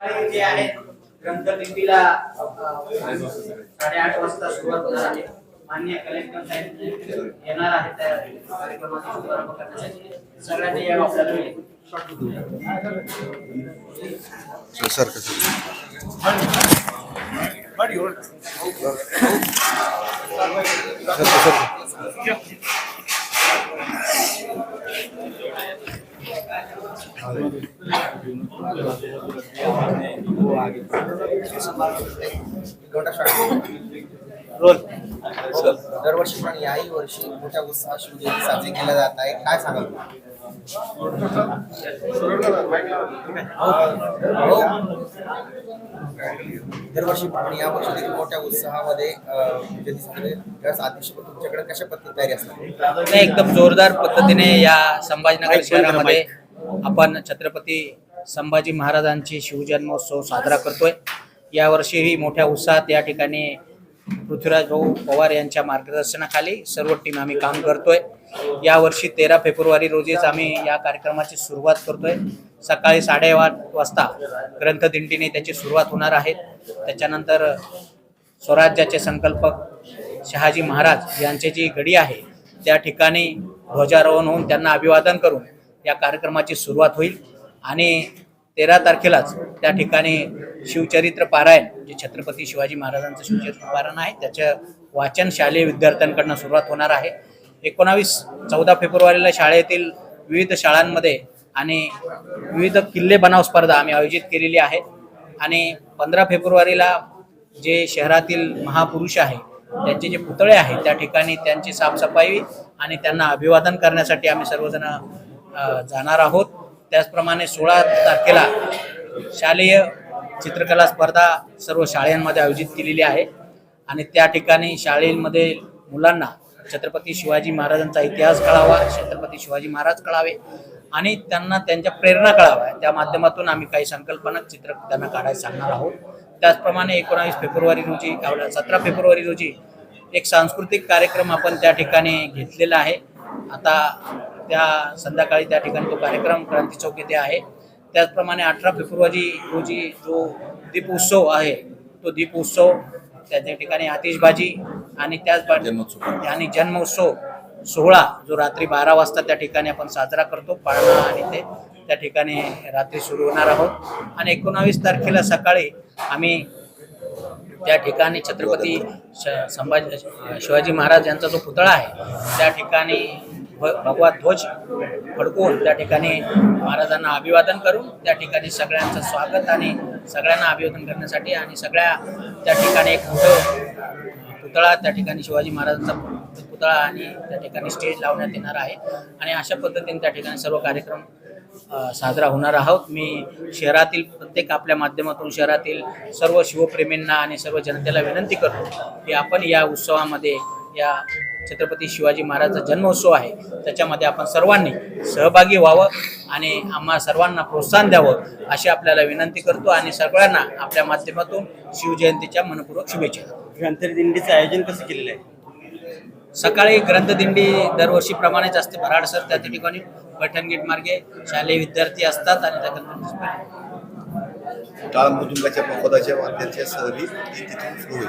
जे आहे ग्रंथदिंडीला साडेआठ वाजता सुरुवात होणार आहे. मान्य कलेक्टर साहेब येणार आहेत त्या कार्यक्रमाचा शुभारंभ करण्यासाठी. सगळ्यांनी या दरवर्षी याही वर्षी मोठ्या उत्साहात शिवजयंती साजरी केल्या जात आहे काय सांगाल. दरवर्षी पण या वर्षी देखील मोठ्या उत्साहामध्ये तुमच्याकडे कशा पद्धती तयारी असतात एकदम जोरदार पद्धतीने या संभाजीनगर शहरामध्ये आपण छत्रपती संभाजी महाराजांची शिवजन्मोत्सव साजरा करतोय. यावर्षीही मोठ्या उत्साहात या ठिकाणी पृथ्वीराज भाऊ पवार यांच्या मार्गदर्शनाखाली सर्व टीम आम्ही काम करतोय. यावर्षी तेरा फेब्रुवारी रोजीच आम्ही या कार्यक्रमाची सुरुवात करतोय. सकाळी साडेआठ वाजता ग्रंथदिंडीने त्याची सुरुवात होणार आहे. त्याच्यानंतर स्वराज्याचे संकल्पक शहाजी महाराज यांची जी गडी आहे त्या ठिकाणी ध्वजारोहण होऊन त्यांना अभिवादन करून या कार्यक्रमाची सुरुवात होईल. आणि तेरा तारखेलाच त्या ठिकाणी शिवचरित्र पारायण जे छत्रपती शिवाजी महाराजांचं शिवचरित्र पारायण आहे त्याचं वाचन शालेय विद्यार्थ्यांकडनं सुरुवात होणार आहे. एकोणावीस चौदा फेब्रुवारीला शाळेतील विविध शाळांमध्ये आणि विविध किल्ले बनाव स्पर्धा आम्ही आयोजित केलेली आहे. आणि पंधरा फेब्रुवारीला जे शहरातील महापुरुष आहे त्यांचे जे पुतळे आहेत त्या ठिकाणी त्यांची साफसफाई आणि त्यांना अभिवादन करण्यासाठी आम्ही सर्वजण जाणार आहोत. त्याचप्रमाणे सोळा तारखेला शालेय चित्रकला स्पर्धा सर्व शाळांमध्ये आयोजित केलेली आहे. आणि त्या ठिकाणी शाळेमध्ये मुलांना छत्रपती शिवाजी महाराजांचा इतिहास कळावा छत्रपती शिवाजी महाराज कळावे आणि त्यांना त्यांच्या प्रेरणा कळाव्या. त्या माध्यमातून आम्ही काही संकल्पना चित्र त्यांना काढायला सांगणार आहोत. त्याचप्रमाणे एकोणावीस फेब्रुवारी रोजी सतरा फेब्रुवारी रोजी एक सांस्कृतिक कार्यक्रम आपण त्या ठिकाणी घेतलेला आहे. आता त्या संध्याकाळी त्या ठिकाणी तो कार्यक्रम क्रांती चौक येथे आहे त्याचप्रमाणे अठरा फेब्रुवारी रोजी जो दीपोत्सव आहे तो दीपोत्सव त्याच्या ठिकाणी आतिषबाजी आणि त्याच. आणि जन्मोत्सव सोहळा जो रात्री बारा वाजता त्या ठिकाणी आपण साजरा करतो पाळणा आणि ते त्या ठिकाणी रात्री सुरू होणार आहोत आणि एकोणावीस तारखेला सकाळी आम्ही त्या ठिकाणी छत्रपती श- संभाजी शिवाजी महाराज यांचा जो पुतळा आहे त्या ठिकाणी भगवा ध्वज फडकवून त्या ठिकाणी महाराजांना अभिवादन करून त्या ठिकाणी सगळ्यांचं स्वागत आणि सगळ्यांना अभिवादन करण्यासाठी आणि सगळ्या त्या ठिकाणी एक मोठं पुतळा त्या ठिकाणी शिवाजी महाराजांचा पुतळा आणि त्या ठिकाणी स्टेज लावण्यात येणार आहे. आणि अशा पद्धतीने त्या ठिकाणी सर्व कार्यक्रम साजरा होणार आहोत. मी शहरातील प्रत्येक आपल्या माध्यमातून शहरातील सर्व शिवप्रेमींना आणि सर्व जनतेला विनंती करतो की आपण या उत्सवामध्ये या छत्रपती शिवाजी महाराजचा जन्मोत्सव आहे. त्याच्यामध्ये आपण सर्वांनी सहभागी व्हावं आणि आम्हा सर्वांना प्रोत्साहन द्यावं अशी आपल्याला विनंती करतो आणि सगळ्यांना आपल्या माध्यमातून शिवजयंतीच्या मनपूर्वक शुभेच्छा. ग्रंथदिंडीचं आयोजन कसं केलेलं आहे? सकाळी ग्रंथदिंडी दरवर्षीप्रमाणेच असते भराडसर त्या ठिकाणी पैठण गेट मार्गे शालेय विद्यार्थी असतात आणि त्या टाळ मृदुंगाच्या पदाच्या वाद्यांच्या सहली तिथून सुरू होईल.